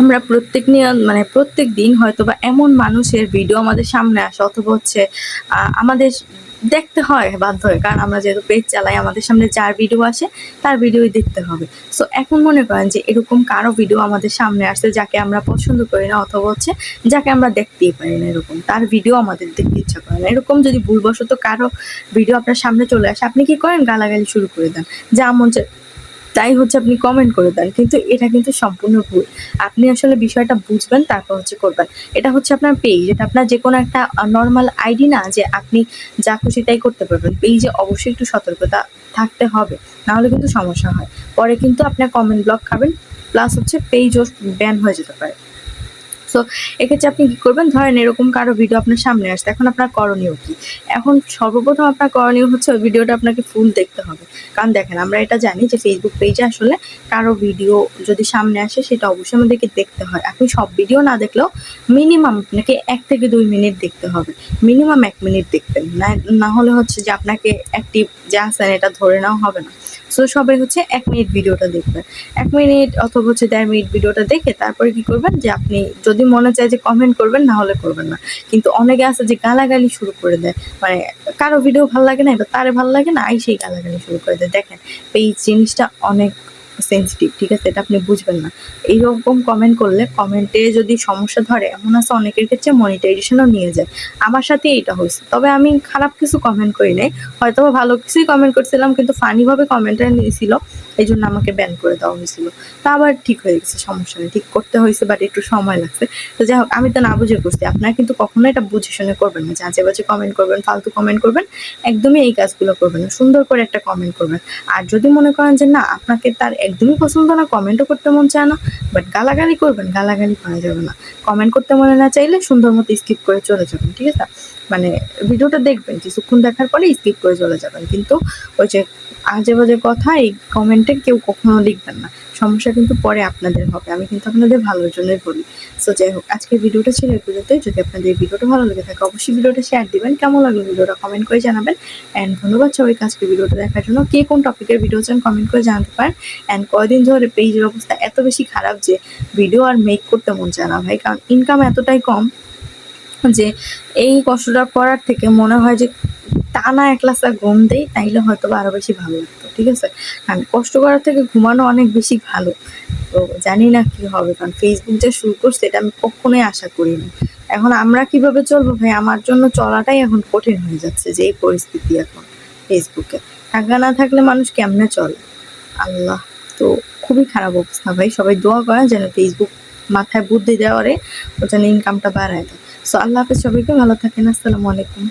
আমরা প্রত্যেক নিয়ম মানে প্রত্যেক দিন হয়তো বা এমন মানুষের ভিডিও আমাদের সামনে আসে, অথবা হচ্ছে আমাদের দেখতে হয় বাধ্য হয়, কারণ আমরা যেহেতু পেজ চালাই, আমাদের সামনে যার ভিডিও আসে, তার ভিডিওই দেখতে হবে। সো এখন মনে করেন যে এরকম কারও ভিডিও আমাদের সামনে আসছে যাকে আমরা পছন্দ করি না, অথবা হচ্ছে যাকে আমরা দেখতেই পারি না এরকম, তার ভিডিও আমাদের দেখতে ইচ্ছা করে না। এরকম যদি ভুলবশত কারও ভিডিও আপনার সামনে চলে আসে, আপনি কি করেন? গালাগালি শুরু করে দেন। যা মন তাই হচ্ছে আপনি কমেন্ট করে দেন। কিন্তু এটা কিন্তু সম্পূর্ণ ভুল। আপনি আসলে বিষয়টা বুঝবেন, তারপর হচ্ছে করবেন। এটা হচ্ছে আপনার পেজ এটা আপনার যে কোনো একটা নর্মাল আইডি না যে আপনি যা খুশি তাই করতে পারবেন। পেজে অবশ্যই একটু সতর্কতা থাকতে হবে, নাহলে কিন্তু সমস্যা হয়। পরে কিন্তু আপনার কমেন্ট ব্লক খাবেন প্লাস হচ্ছে পেজও ব্যান হয়ে যেতে পারে। সো এক্ষেত্রে আপনি কি করবেন? ধরেন এরকম কারও ভিডিও আপনার সামনে আসছে। এখন আপনার করণীয় কি? এখন সর্বপ্রথম আপনার করণীয় হচ্ছে ওই ভিডিওটা আপনাকে ফুল দেখতে হবে। কারণ দেখেন, আমরা এটা জানি যে ফেসবুক পেজে আসলে কারও ভিডিও যদি সামনে আসে, সেটা অবশ্যই আমাদেরকে দেখতে হয়। আপনি সব ভিডিও না দেখলেও মিনিমাম আপনাকে এক থেকে দুই মিনিট দেখতে হবে। মিনিমাম এক মিনিট দেখবেন। না না হলে হচ্ছে যে আপনাকে অ্যাক্টিভ যে আসেন এটা ধরে নেওয়া হবে না। সো সবাই হচ্ছে এক মিনিট ভিডিওটা দেখবেন এক মিনিট অথবা হচ্ছে দেড় মিনিট ভিডিওটা দেখে তারপরে কি করবেন যে আপনি যদি মনে চায় যে কমেন্ট করবেন, না হলে করবেন না। কিন্তু অনেকে আছে যে গালাগালি শুরু করে দেয়। মানে কারও ভিডিও ভালো লাগে না, এবার তারে ভালো লাগে না, আই সেই গালাগালি শুরু করে দেয়। দেখেন, এই জিনিসটা অনেক সেন্সিটিভ ঠিক আছে? এটা আপনি বুঝবেন না। এইরকম কমেন্ট করলে কমেন্টে যদি সমস্যা ধরে, এমন আছে অনেকের ক্ষেত্রে মনিটাইজেশনও নিয়ে যায়। আমার সাথে এটা হয়েছে। তবে আমি খারাপ কিছু কমেন্ট করি নাই। হয়তো ভালো কিছুই কমেন্ট করছিলাম, কিন্তু ফানিভাবে কমেন্টটা নিয়েছিল। এই জন্য আমাকে ব্যান করে দেওয়া হয়েছিল। তা আবার ঠিক হয়ে গেছে, সমস্যা নেই। ঠিক করতে হয়েছে বাট একটু সময় লাগছে। তো যাই হোক, আমি তো না বুঝে করছি। আপনারা কিন্তু কখনো এটা বুঝে শুনে করবেন না। যাচে বাজে কমেন্ট করবেন, ফালতু কমেন্ট করবেন, একদমই এই কাজগুলো করবেন না। সুন্দর করে একটা কমেন্ট করবেন। আর যদি মনে করেন যে না, আপনাকে তার একদমই পছন্দ না কমেন্টও করতে মন চায় না বাট গালাগালি করবেন, গালাগালি করা যাবে না। কমেন্ট করতে মনে না চাইলে সুন্দর মতো স্কিপ করে চলে যাবেন, ঠিক আছে? মানে ভিডিওটা দেখবেন, কিছুক্ষণ দেখার পরে স্কিপ করে চলে যাবেন, কিন্তু ওই যে আজে বাজে কথা, এই কমেন্টে কেউ কখনো লিখবেন না। সমস্যা কিন্তু পরে আপনাদের হবে। আমি কিন্তু আপনাদের ভালোর জন্যই বলি। সো যাই হোক, আজকের ভিডিওটা ছিল এই পর্যন্তই। যদি আপনাদের ভিডিওটা ভালো লেগে থাকে, অবশ্যই ভিডিওটা শেয়ার দিবেন। কেমন লাগল ভিডিওটা কমেন্ট করে জানাবেন। অ্যান্ড ধন্যবাদ সবাইকে আজকে ভিডিওটা দেখার জন্য। কে কোন টপিকের ভিডিও চান কমেন্ট করে জানাতে পারেন। অ্যান্ড কয়দিন ধরে পেজের অবস্থা এত বেশি খারাপ যে ভিডিও আর মেক করতে মন চায় না ভাই। কারণ ইনকাম এতটাই কম যে এই কষ্টটা করার থেকে মনে হয় যে টানা এক লাসা ঘুম দেই, তাইলে হয়তো বা আরও বেশি ভালো ঠিক আছে? কারণ কষ্ট করার থেকে ঘুমানো অনেক বেশি ভালো। তো জানি না কি হবে, কারণ ফেসবুক যে শুরু করছে, এটা আমি কখনোই আশা করিনি। এখন আমরা কীভাবে চলবো ভাই? আমার জন্য চলাটাই এখন কঠিন হয়ে যাচ্ছে যে এই পরিস্থিতি এখন ফেসবুকে টাকা না থাকলে মানুষ কেমনে চলে? আল্লাহ, তো খুবই খারাপ অবস্থা ভাই। সবাই দোয়া করেন যেন ফেসবুক মাথায় বুদ্ধি দেওয়ারে ও যেন ইনকামটা বাড়ায় দেয়। সো আল্লাহ হাফেজ, সবাইকে ভালো থাকেন। আসসালামু আলাইকুম।